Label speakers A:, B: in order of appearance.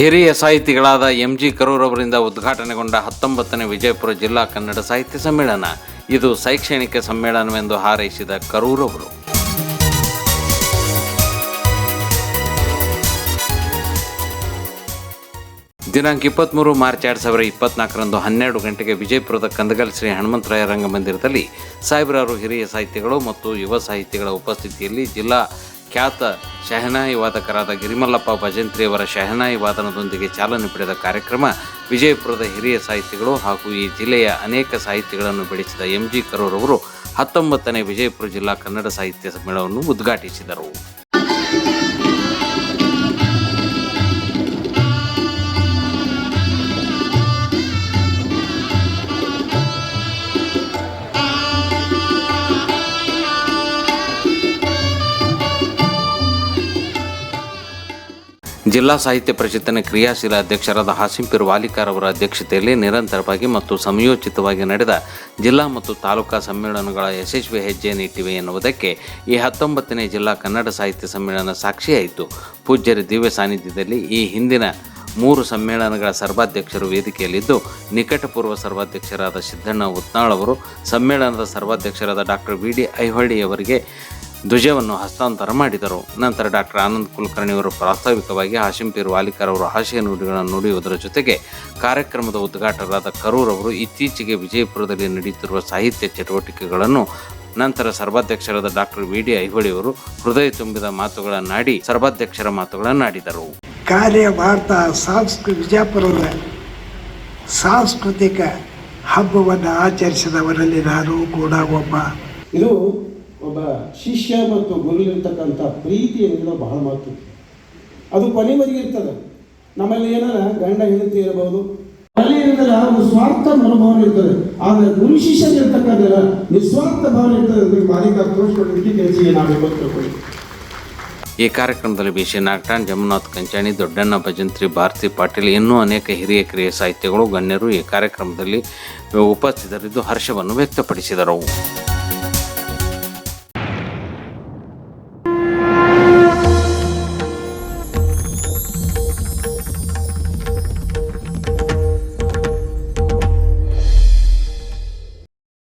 A: ಹಿರಿಯ ಸಾಹಿತಿಗಳಾದ M G Karur ಅವರಿಂದ ಉದ್ಘಾಟನೆಗೊಂಡ ಹತ್ತೊಂಬತ್ತನೇ ವಿಜಯಪುರ ಜಿಲ್ಲಾ ಕನ್ನಡ ಸಾಹಿತ್ಯ ಸಮ್ಮೇಳನ. ಇದು ಶೈಕ್ಷಣಿಕ ಸಮ್ಮೇಳನವೆಂದು ಹಾರೈಸಿದ ಕರೂರ್ ಅವರು. ದಿನಾಂಕ ಇಪ್ಪತ್ತ್ಮೂರು ಮಾರ್ಚ್ ಎರಡು ಸಾವಿರದ ಇಪ್ಪತ್ನಾಲ್ಕರಂದು ಹನ್ನೆರಡು ಗಂಟೆಗೆ ವಿಜಯಪುರದ ಕಂದಗಲ್ ಶ್ರೀ ಹನುಮಂತರಾಯ ರಂಗಮಂದಿರದಲ್ಲಿ ಸಾವಿರಾರು ಹಿರಿಯ ಸಾಹಿತಿಗಳು ಮತ್ತು ಯುವ ಸಾಹಿತಿಗಳ ಉಪಸ್ಥಿತಿಯಲ್ಲಿ ಜಿಲ್ಲಾ ಖ್ಯಾತ ಶಹನಾಯಿ ವಾದಕರಾದ ಗಿರಿಮಲ್ಲಪ್ಪ ಭಜಂತ್ರಿಯವರ ಶಹನಾಯಿ ವಾದನದೊಂದಿಗೆ ಚಾಲನೆ ಪಡೆದ ಕಾರ್ಯಕ್ರಮ ವಿಜಯಪುರದ ಹಿರಿಯ ಸಾಹಿತಿಗಳು ಹಾಗೂ ಈ ಜಿಲ್ಲೆಯ ಅನೇಕ ಸಾಹಿತಿಗಳನ್ನು ಬೆಳೆಸಿದ ಎಂ ಜಿ ಕರೂರ್ ಅವರು ಹತ್ತೊಂಬತ್ತನೇ ವಿಜಯಪುರ ಜಿಲ್ಲಾ ಕನ್ನಡ ಸಾಹಿತ್ಯ ಸಮ್ಮೇಳನವನ್ನು ಉದ್ಘಾಟಿಸಿದರು. ಜಿಲ್ಲಾ ಸಾಹಿತ್ಯ ಪರಿಷತ್ತಿನ ಕ್ರಿಯಾಶೀಲ ಅಧ್ಯಕ್ಷರಾದ ಹಾಸಿಂಪಿರ್ ವಾಲಿಕಾರ್ ಅವರ ಅಧ್ಯಕ್ಷತೆಯಲ್ಲಿ ನಿರಂತರವಾಗಿ ಮತ್ತು ಸಮಯೋಚಿತವಾಗಿ ನಡೆದ ಜಿಲ್ಲಾ ಮತ್ತು ತಾಲೂಕಾ ಸಮ್ಮೇಳನಗಳ ಯಶಸ್ವಿ ಹೆಜ್ಜೆಯನ್ನಿಟ್ಟಿವೆ ಎನ್ನುವುದಕ್ಕೆ ಈ ಹತ್ತೊಂಬತ್ತನೇ ಜಿಲ್ಲಾ ಕನ್ನಡ ಸಾಹಿತ್ಯ ಸಮ್ಮೇಳನ ಸಾಕ್ಷಿಯಾಯಿತು. ಪೂಜ್ಯರ ದಿವ್ಯ ಸಾನ್ನಿಧ್ಯದಲ್ಲಿ ಈ ಹಿಂದಿನ ಮೂರು ಸಮ್ಮೇಳನಗಳ ಸರ್ವಾಧ್ಯಕ್ಷರು ವೇದಿಕೆಯಲ್ಲಿದ್ದು, ನಿಕಟಪೂರ್ವ ಸರ್ವಾಧ್ಯಕ್ಷರಾದ ಸಿದ್ದಣ್ಣ ಉತ್ನಾಳ್ ಅವರು, ಸಮ್ಮೇಳನದ ಸರ್ವಾಧ್ಯಕ್ಷರಾದ ಡಾಕ್ಟರ್ ವಿ ಡಿ ಐಹೊಳ್ಳಿಯವರಿಗೆ ಧ್ವಜವನ್ನು ಹಸ್ತಾಂತರ ಮಾಡಿದರು. ನಂತರ ಡಾಕ್ಟರ್ ಆನಂದ್ ಕುಲಕರ್ಣಿಯವರು ಪ್ರಾಸ್ತಾವಿಕವಾಗಿ ಹಾಶಿಂಪೀರ್ ವಾಲಿಕರ್ ಅವರು ಆಶಯ ನುಡಿಗಳನ್ನು ನುಡಿಯುವುದರ ಜೊತೆಗೆ ಕಾರ್ಯಕ್ರಮದ ಉದ್ಘಾಟಕರಾದ ಕರೂರ್ ಅವರು ಇತ್ತೀಚೆಗೆ ವಿಜಯಪುರದಲ್ಲಿ ನಡೆಯುತ್ತಿರುವ ಸಾಹಿತ್ಯ ಚಟುವಟಿಕೆಗಳನ್ನು ನಂತರ ಸರ್ವಾಧ್ಯಕ್ಷರಾದ ಡಾಕ್ಟರ್ ವಿ ಡಿ ಐಹೊಳಿ ಅವರು ಹೃದಯ ತುಂಬಿದ ಮಾತುಗಳನ್ನಾಡಿ ಸರ್ವಾಧ್ಯಕ್ಷರ ಮಾತುಗಳನ್ನಾಡಿದರು.
B: ಕಾರ್ಯ ಭಾರತ ಸಾಂಸ್ಕೃತಿಕ ವಿಜಯಪುರದ ಸಾಂಸ್ಕೃತಿಕ ಹಬ್ಬವನ್ನು ಆಚರಿಸಿದವರಲ್ಲಿ ನಾನು ಕೂಡ ಒಬ್ಬ.
C: ಇದು ಶಿಷ್ಯ ಮತ್ತು ಗುರುಲಿರ್ತಕ್ಕಂಥ ಪ್ರೀತಿ ಏನಿದೆ ಬಹಳ ಮಾತು ಅದು ಕೊನೆವರೆಗೆ ಇರ್ತದೆ. ನಮ್ಮಲ್ಲಿ ಏನಾರ ಗಂಡ ಹೆಂಡತಿ ಇರಬಹುದು. ಅಲ್ಲಿ ಇರೋದಿಲ್ಲ ಒಂದು ಸ್ವಾರ್ಥ ಮನೋಭಾವನೆ ಇರ್ತದೆ. ಆದರೆ ಗುರು ಶಿಷ್ಯನಿರ್ತಕ್ಕಂಥ ನಿಸ್ವಾರ್ಥ ಭಾವನೆ ಇರ್ತದೆ ಮಾಲೀಕ ತೋರಿಸ್ಕೊಂಡು ಕೆಲಸ ನಾವು ತಿಳ್ಕೊಳ್ಳಿ.
A: ಈ ಕಾರ್ಯಕ್ರಮದಲ್ಲಿ ಬಿ ಸಿ ನಾಗಟಾಣ್ ಜಮುನಾಥ್ ಕಂಚಾಣಿ, ದೊಡ್ಡಣ್ಣ ಭಜಂತ್ರಿ, ಭಾರತಿ ಪಾಟೀಲ್, ಇನ್ನೂ ಅನೇಕ ಹಿರಿಯ ಕಿರಿಯ ಸಾಹಿತ್ಯಗಳು, ಗಣ್ಯರು ಈ ಕಾರ್ಯಕ್ರಮದಲ್ಲಿ ಉಪಸ್ಥಿತರಿದ್ದು ಹರ್ಷವನ್ನು ವ್ಯಕ್ತಪಡಿಸಿದರು.